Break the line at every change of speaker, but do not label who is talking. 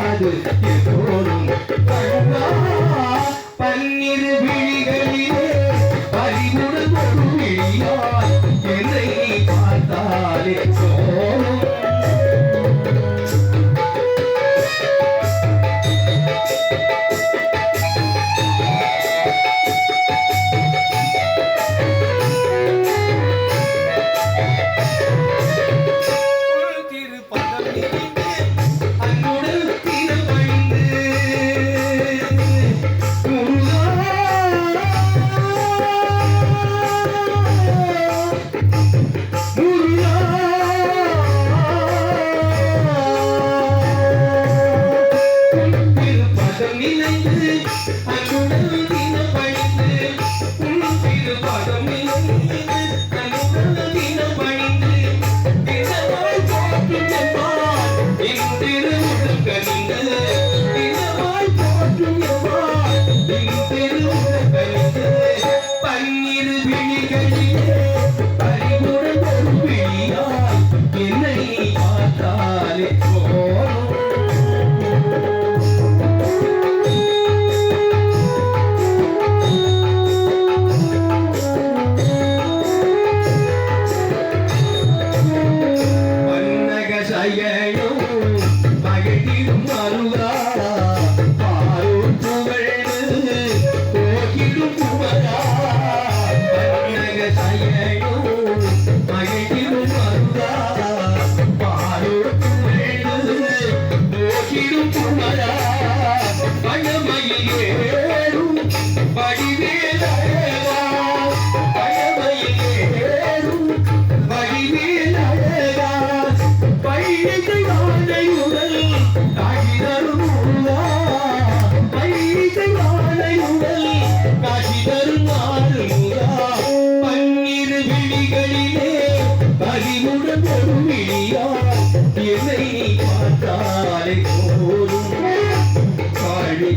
காது எப்போதும் பன்னிரு விழிகளிலே பறிவுடன் ஒரு விழியால் என்னை பார்த்தாலே மன்னக சயனம் மகிழ்ந்திடும் போகிடும் புகழா. என்னை நீ பார்த்தாலே போதும் காழி